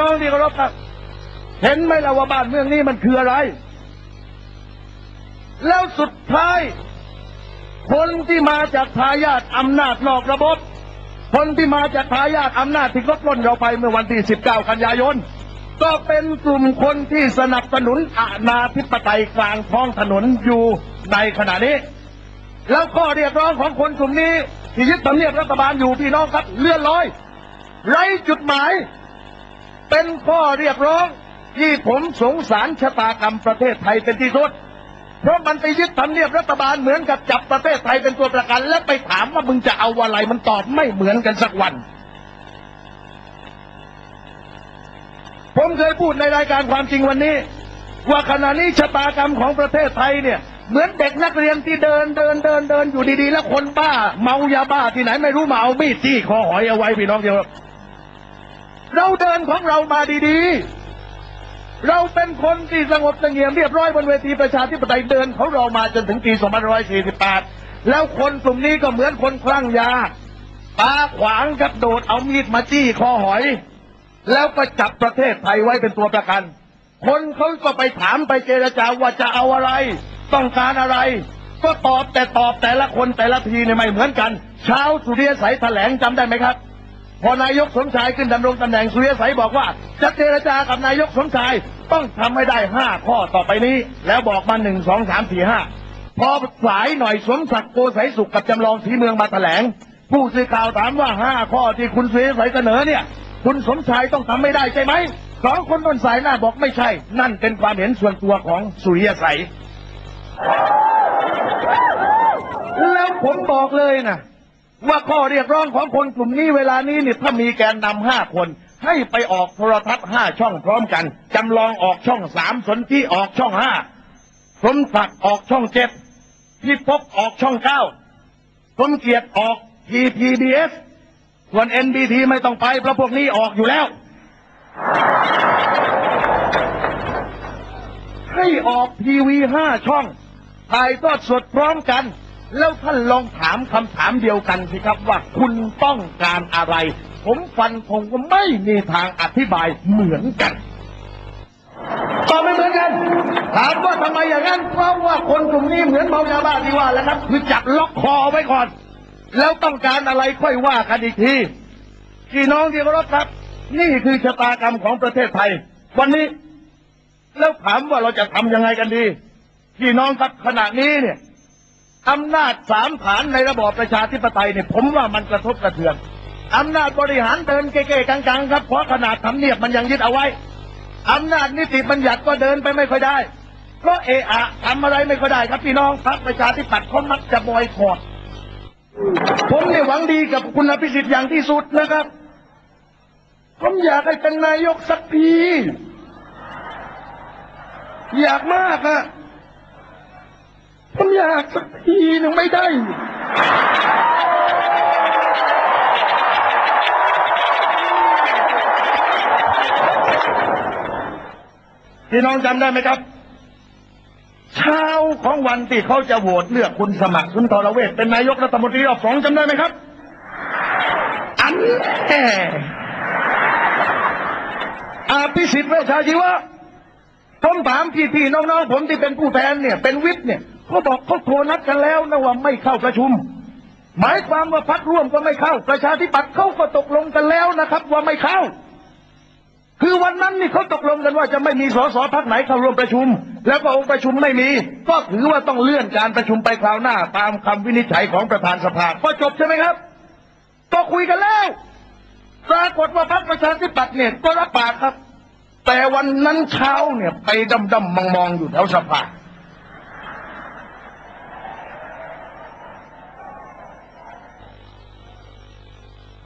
น้องที่เคารพครับ เห็นไหมล่ะว่าบ้านเมืองนี้มันคืออะไร แล้วสุดท้าย คนที่มาจากทายาทอำนาจนอกระบบ คนที่มาจากทายาทอำนาจที่ก็ปล้นเราไปเมื่อวันที่ 19 กันยายน ก็เป็นกลุ่มคนที่สนับสนุนอาณาธิปไตยกลางท้องถนนอยู่ในขณะนี้ แล้วข้อเรียกร้องของคนกลุ่มนี้ที่ยึดทำเนียบรัฐบาลอยู่พี่น้องครับเลื่อนลอยไร้จุดหมาย เป็นข้อเรียกร้อง ที่ผมสงสารชะตากรรมประเทศไทยเป็นที่สุด เพราะมันไปยึดทำเนียบรัฐบาลเหมือนกับจับประเทศไทยเป็นตัวประกัน แล้วไปถามว่ามึงจะเอาอะไรมันตอบไม่เหมือนกันสักวัน ผมเคยพูดในรายการความจริงวันนี้ ว่าขณะนี้ชะตากรรมของประเทศไทยเนี่ยเหมือนเด็กนักเรียนที่เดินเดินเดินเดินอยู่ดีๆ แล้วคนบ้า เมายาบ้าที่ไหนไม่รู้มาเอามีดจี้คอหอยเอาไว้พี่น้องเดียว เราเดินของเรามาดีๆ เราเป็นคนที่สงบเสงี่ยมเรียบร้อยบนเวทีประชาธิปไตยเดินของเรามาจนถึงปี 2548 แล้วคนกลุ่มนี้ก็เหมือนคนคลั่งยาตาขวางกับโดดเอามีดมาจี้คอหอย แล้วก็จับประเทศไทยไว้เป็นตัวประกัน คนเขาก็ไปถามไปเจรจาว่าจะเอาอะไร ต้องการอะไร ก็ตอบแต่ตอบแต่ละคนแต่ละทีเนี่ยไม่เหมือนกัน เช้าสุริยสัยแถลงจำได้ไหมครับ พอนายกสมชายขึ้นดำรงตำแหน่งสุริยสัยบอกว่าจะเจรจากับนายกสมชายต้องทำให้ได้ห้าข้อต่อไปนี้ แล้วบอกมาหนึ่งสองสามสี่ห้าพอสายหน่อยสมศักดิ์โกสัยสุขกับจำลองสีเมืองมาแถลง ผู้สื่อข่าวถามว่าห้าข้อที่คุณสุริยสัยเสนอเนี่ย คุณสมชายต้องทำไม่ได้ใช่ไหมสองคนต้นสายหน้าบอกไม่ใช่ นั่นเป็นความเห็นส่วนตัวของสุริยสัยแล้วผมบอกเลยนะ ว่าข้อเรียกร้องของคนกลุ่มนี้เวลานี้เนี่ยถ้ามีแกนนำห้าคน ให้ไปออกโทรทัศน์ห้าช่องพร้อมกันจำลองออกช่องสามสนที่ออกช่องห้าสมศักดิ์ออกช่องเจ็ดพี่พออกช่องเก้าสมเกียรติออกทีพีบีเอสส่วน NBT ไม่ต้องไปเพราะพวกนี้ออกอยู่แล้ว ให้ออกทีวีห้าช่องถ่ายทอดสดพร้อมกัน แล้วท่านลองถามคำถามเดียวกันสิครับว่าคุณต้องการอะไร ผมฟันคงว่าไม่มีทางอธิบายเหมือนกันตอบไม่เหมือนกัน ถามว่าทำไมอย่างนั้น เพราะว่าคนกลุ่มนี้เหมือนเมายาบ้าที่ว่าแล้วครับ คือจับล็อกคอไว้ก่อน แล้วต้องการอะไรค่อยว่ากันอีกทีพี่น้องที่เคารพครับ นี่คือชะตากรรมของประเทศไทย วันนี้ แล้วถามว่าเราจะทำยังไงกันดี พี่น้องครับขณะนี้เนี่ย อำนาจสามฐานในระบอบประชาธิปไตยเนี่ยผมว่ามันกระทบกระเทือนอำนาจบริหารเดินเก๋ๆกังๆครับเพราะขนาดทำเนียบมันยังยึดเอาไว้อำนาจนิติบัญญัติก็เดินไปไม่ค่อยได้ เพราะเอะอะทำอะไรไม่ค่อยได้ครับพี่น้องพรรคประชาธิปัตย์เขามักจะบอยคอรดผมเนี่ยหวังดีกับคุณอภิสิทธิ์อย่างที่สุดนะครับ ผมอยากให้เป็นนายกสักทีอยากมากอะ ผมอยากสักทีหนึ่งไม่ได้ พี่น้องจำได้ไหมครับ เช้าของวันที่เขาจะโหวตเลือกคุณสมัครสุนทรเวชเป็นนายกรัฐมนตรีรอบสองจำได้ไหมครับ อันแน่อาภิสิทธิ์เวชชาชีวะผมถามพี่ๆน้องๆผมที่เป็นผู้แทนเนี่ย เป็นวิทย์เนี่ย เขาบอกเขาโทรนัดกันแล้วนะว่าไม่เข้าประชุม หมายความว่าพักร่วมก็ไม่เข้า ประชาธิปัตย์เขาก็ตกลงกันแล้วนะครับ ว่าไม่เข้า คือวันนั้นนี่เขาตกลงกันว่าจะไม่มีสสพักไหนเข้าร่วมประชุม แล้วก็องค์ประชุมไม่มี ก็ถือว่าต้องเลื่อนการประชุมไปคราวหน้า ตามคำวินิจฉัยของประธานสภาก็จบใช่ไหมครับ ก็คุยกันแล้วปรากฏว่าพรรคประชาธิปัตย์เนี่ยก็รับปากครับ แต่วันนั้นเช้าเนี่ยไปดำดำมองมองอยู่แถวสภา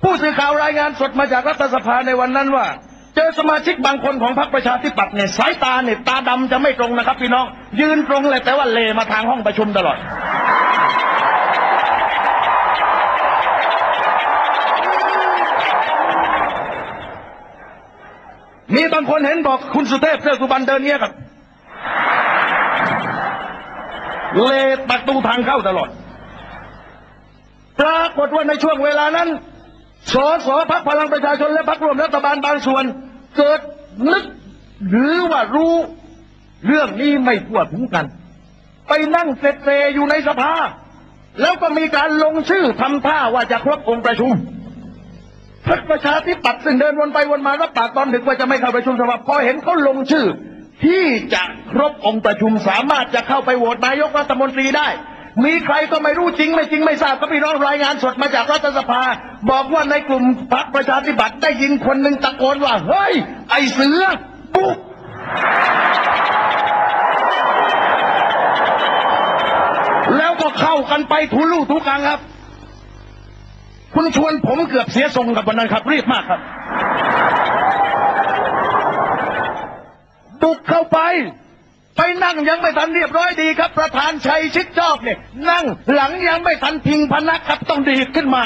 ผู้สื่อข่าวรายงานสดมาจากรัฐสภาในวันนั้นว่า เจอสมาชิกบางคนของพรรคประชาธิปัตย์เนี่ยสายตาเนี่ยตาดำจะไม่ตรงนะครับพี่น้อง ยืนตรงเลยแต่ว่าเลมาทางห้องประชุมตลอดมีบางคนเห็นบอกคุณสุเทพเทือกสุบรรเดินเงี้ยครับเลประตูทางเข้าตลอด ปรากฏว่าในช่วงเวลานั้น สสพักพลังประชาชนและพักร่วมรัฐบาลบางส่วน เกิดนึกหรือว่ารู้ เรื่องนี้ไม่ทั่วถึงกัน ไปนั่งเซเซอยู่ในสภา แล้วก็มีการลงชื่อทำท่าว่าจะครบองค์ประชุมพรรคประชาธิปัตย์ซึ่งเดินวนไปวนมารับปากตอนดึกว่าจะไม่เข้าประชุมสภาพอเห็นเขาลงชื่อ ที่จะครบองค์ประชุมสามารถจะเข้าไปโหวตนายกรัฐมนตรีได้ มีใครก็ไม่รู้จริง ไม่จริงไม่ทราบก็พี่น้องรายงานสดมาจากรัฐสภา บอกว่าในกลุ่มพรรคประชาธิปัตย์ได้ยินคนหนึ่งตะโกนว่า เฮ้ย ไอเสือบุกแล้วก็เข้ากันไปทุลู่ทุกังครับ คุณชวนผมเกือบเสียทรงกับวันนั้นครับ รีบมากครับบุกเข้าไป ไปนั่งยังไม่ทันเรียบร้อยดีครับ ประธานชัยชิดชอบเนี่ย นั่งหลังยังไม่ทันพิงพนักครับต้องดีดขึ้นมา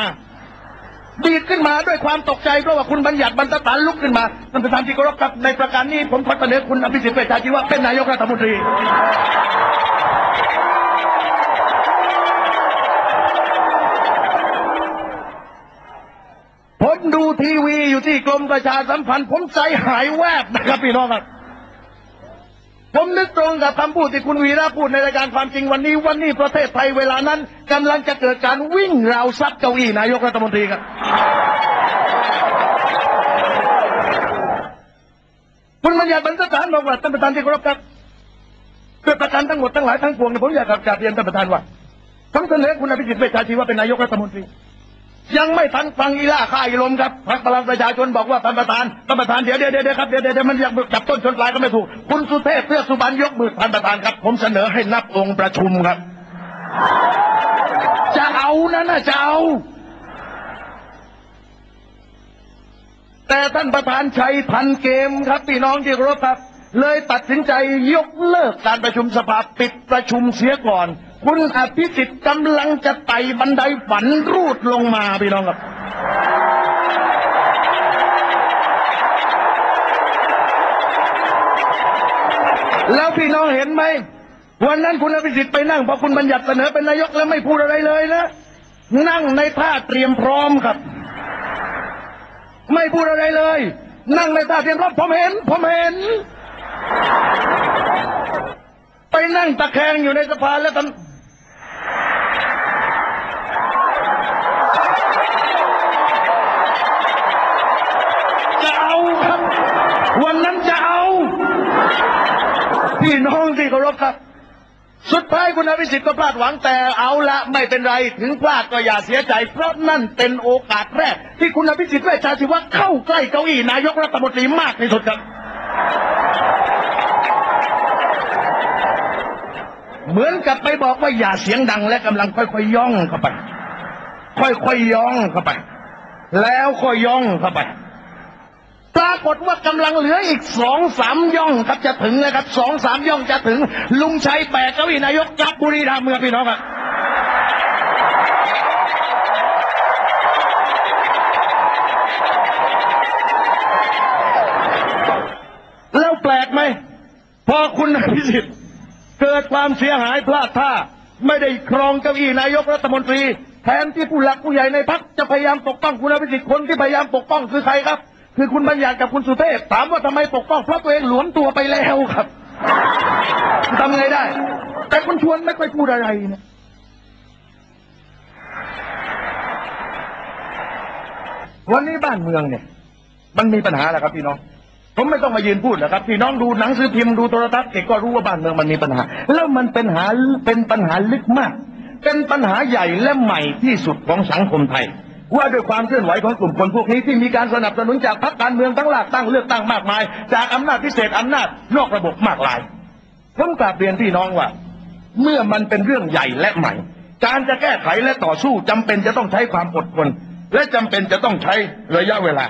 ดีดขึ้นมาด้วยความตกใจเพราะว่าคุณบัญญัติบรรทัานลุกขึ้นมาท่านประธานที่เคารพครับในประการนี้ผมขอเสนอคุณอภิสิทธิ์เวชชาชีวะเป็นนายกรัฐมนตรีผมดูทีวีอยู่ที่กรมประชาสัมพันธ์ผมใจหายแวบนะครับพี่น้องครับ ผมนึกตรงกับคำพูดที่คุณวีระพูดในรายการความจริงวันนี้ วันนี้ประเทศไทยเวลานั้นกำลังจะเกิดการวิ่งราวซัดเก้าอี้นายกรัฐมนตรีครับคุณบัญญัติบรรทัดฐานบอกว่าท่านประธานที่เคารพครับเพื่อประกันทั้งหมดทั้งหลายทั้งปวงเนี่ยผมอยากกราบเรียนท่านประธานว่าผมเสนอคุณอภิสิทธิ์เวชชาชีวะเป็นนายกรัฐมนตรี ยังไม่ทันฟังอีล่าค่ายลมครับพรรคพลังประชาชนบอกว่าท่านประธานท่านประธานเดี๋ยวเดี๋ยวเดี๋ยวครับเดี๋ยวเดี๋ยวมันยังจับต้นชนปลายก็ไม่ถูก คุณสุเทพเพื่อสุบรรณยกมือท่านประธานครับ ผมเสนอให้นับองค์ประชุมครับ จะเอานั่นนะจะเอาแต่ท่านประธานชัยทันเกมครับพี่น้องที่รพครับ เลยตัดสินใจยกเลิกการประชุมสภาปิดประชุมเสียก่อน คุณอภิสิทธิ์กำลังจะไต่บันไดฝันรูดลงมาพี่น้องครับ แล้วพี่น้องเห็นไหม วันนั้นคุณอภิสิทธิ์ไปนั่งพอคุณบัญญัติเสนอเป็นนายกแล้วไม่พูดอะไรเลยนะ นั่งในท่าเตรียมพร้อมครับ ไม่พูดอะไรเลย นั่งในท่าเตรียมพร้อมผมเห็น ผมเห็นไปนั่งตะแคงอยู่ในสภาแล้วท่านจะเอาครับ วันนั้นจะเอา พี่น้ องที่เครับ สุดท้ายคุณอภิสิทธิ์ก็พลาดหวังแต่เอาละไม่เป็นไรถึงพลาดก็อย่าเสียใจเพราะนั่นเป็นโอกาสแรก ที่คุณอภิสิทธิ์เวชชาชีวะเข้าใกล้เก้าอี้นายกรัฐมนตรีมากที่สุดครับ เหมือนกับไปบอกว่าอย่าเสียงดังและกำลังค่อยๆย่องเข้าไป ค่อยๆย่องเข้าไป แล้วค่อยย่องเข้าไป ปรากฏว่ากำลังเหลืออีกสองสามย่องครับจะถึงนะครับสองสามย่องจะถึง ลุงชัยแบกเก้าอี้นายกกลับบุรีรัมย์เมืองพี่น้องครับแล้วแปลกไหมพอคุณอภิสิทธิ์เกิดความเสียหายพลาดท่า ไม่ได้ครองเก้าอี้นายกรัฐมนตรี แทนที่ผู้หลักผู้ใหญ่ในพักจะพยายามปกป้องคุณอภิสิทธิ์คนที่พยายามปกป้องคือใครครับ คือคุณบัญญัติกับคุณสุเทพถามว่าทำไมปกป้องเพราะตัวเองหลวมตัวไปแล้วครับทำไงได้ แต่คุณชวนไม่ค่อยพูดอะไรนะวันนี้บ้านเมืองเนี่ย มันมีปัญหาแล้วครับพี่น้อง ผมไม่ต้องมายืนพูดแล้วครับ พี่น้องดูหนังสือพิมพ์ดูโทรทัศน์เด็กก็รู้ว่าบ้านเมืองมันมีปัญหา แล้วมันเป็นหาเป็นปัญหาลึกมาก เป็นปัญหาใหญ่และใหม่ที่สุดของสังคมไทย ว่าด้วยความเคลื่อนไหวของกลุ่มคนพวกนี้ที่มีการสนับสนุนจากพรรคการเมืองทั้งหลากตั้งเลือกตั้งมากมาย จากอำนาจพิเศษอำนาจนอกระบบมากมายผมกราบเรียนพี่น้องว่า เมื่อมันเป็นเรื่องใหญ่และใหม่ การจะแก้ไขและต่อสู้จำเป็นจะต้องใช้ความอดทนและจำเป็นจะต้องใช้ระยะเวลา